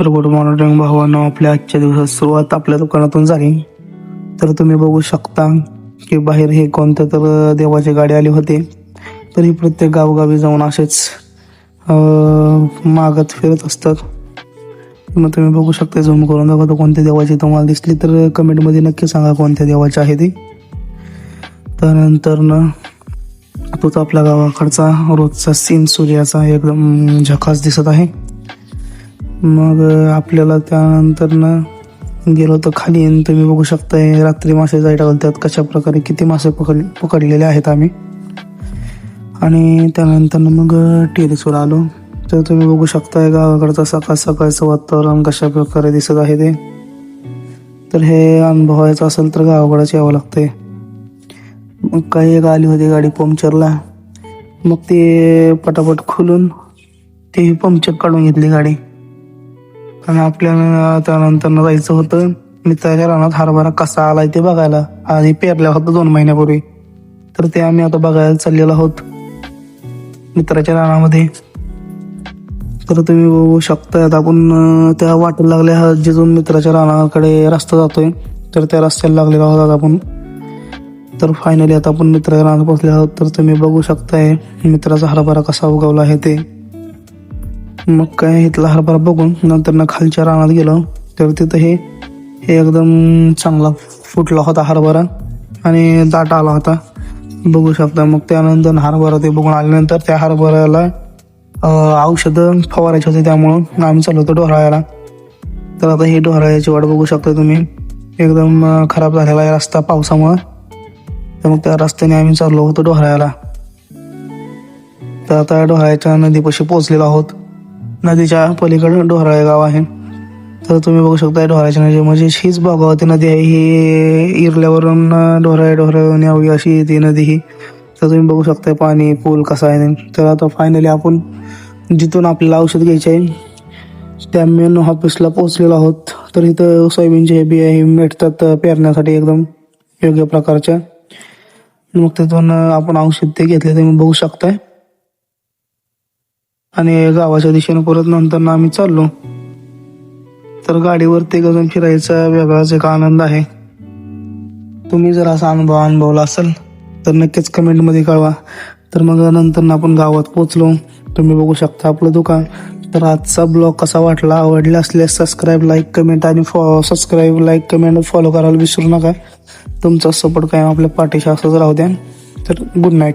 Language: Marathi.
तर गुड मॉर्निंग भावानं आपल्या आजच्या दिवसात सुरुवात आपल्या दुकानातून झाली. तर तुम्ही बघू शकता की बाहेर हे कोणत्या तर देवाची गाडी आली होती. तरी प्रत्येक गावगावी जाऊन असेच मागत फिरत असतात. मग तुम्ही बघू शकता झूम करून दाखवतो कोणत्या देवाची तुम्हाला दिसली तर कमेंटमध्ये नक्की सांगा कोणत्या देवाची आहे ती. त्यानंतर ना तोच आपल्या गावाकडचा रोजचा सीन सूर्याचा एकदम झकास दिसत आहे. मग आपल्याला त्यानंतर ना गेलो तर खाली आणि तुम्ही बघू शकताय रात्री मासे जाय टाकतात कशा प्रकारे किती मासे पकड पकडलेले आहेत आम्ही. आणि त्यानंतर मग टेरेसवर आलो. तर तुम्ही बघू शकताय गावाकडचं सकाळ सकाळचं वातावरण कशा प्रकारे दिसत आहे ते. तर हे अनुभवायचं असेल तर गावाकडेच यावं लागतंय. मग काही एक आली होती गाडी पंक्चरला. मग ते पटापट खोलून ते पंक्चर काढून घेतली गाडी. आणि आपल्याला त्यानंतर जायचं होतं. मित्राच्या रानात हरभरा कसा आलाय ते बघायला. आधी पेरल्या होता दोन महिन्यापूर्वी. तर ते आम्ही आता बघायला चाललेलो आहोत. मित्राच्या रानामध्ये. तर तुम्ही बघू शकता आता आपण त्या वाटेला लागल्या जिथून मित्राच्या रानाकडे रस्ता जातोय. तर त्या रस्त्याला लागलेला आहोत आपण. तर फायनली आता आपण मित्राच्या रानात पोहोचले आहोत. तर तुम्ही बघू शकताय मित्राचा हरभरा कसा उगवला आहे ते. मग काय इथला हरभरा बघून नंतर ना खालच्या रानात गेलो. तर तिथं हे हे एकदम चांगला फुटला होता हरभरा आणि दाट आला होता. बघू शकता मग त्यानंतर हरभरा ते बघून आल्यानंतर त्या हरभऱ्याला औषधं फवारायचे होते त्यामुळं आम्ही चाललो होतो डोहराळ्याला तर आता ही डोहराळ्याची वाट बघू शकता तुम्ही. एकदम खराब झालेला आहे रस्ता पावसामुळं. तर मग त्या रस्त्याने आम्ही चाललो होतो डोहराळ्याला तर आता डोहराळ्याच्या नदीपाशी पोचलेलो आहोत. नदीच्या पलीकडं ढोराळे गाव आहे. तर तुम्ही बघू शकता डोहराच्या नदी. म्हणजे हीच भागावती नदी आहे. ही इरल्यावरून ढोराळे ढोराळून यावी अशी ती नदी ही. तर तुम्ही बघू शकता पाणी पूल कसा आहे. तर आता फायनली आपण जिथून आपल्याला औषध घ्यायचे आहे त्या मेन ऑफिसला पोहोचलेलो आहोत. तर इथं सोयाबीनचे हे बिया हे मिळतात पेरण्यासाठी एकदम योग्य प्रकारच्या. मग तिथून आपण औषध ते घेतले तुम्ही बघू शकताय. आणि गावाच्या दिशेने परत नंतर आम्ही चाललो. तर गाडीवरती गजन फिरायचा वेगळाच एक आनंद आहे. तुम्ही जर असा अनुभव अनुभवला असेल तर नक्कीच कमेंटमध्ये कळवा. तर मग नंतर ना आपण गावात पोचलो तुम्ही बघू शकता आपलं दुकान. तर आजचा ब्लॉग कसा वाटला आवडला असल्यास सबस्क्राईब लाईक कमेंट आणि फॉ सबस्क्राईब लाईक कमेंट फॉलो करायला विसरू नका. तुमचा सपोर्ट काय आपल्या पाठीशी असंच राहू द्या. तर गुड नाईट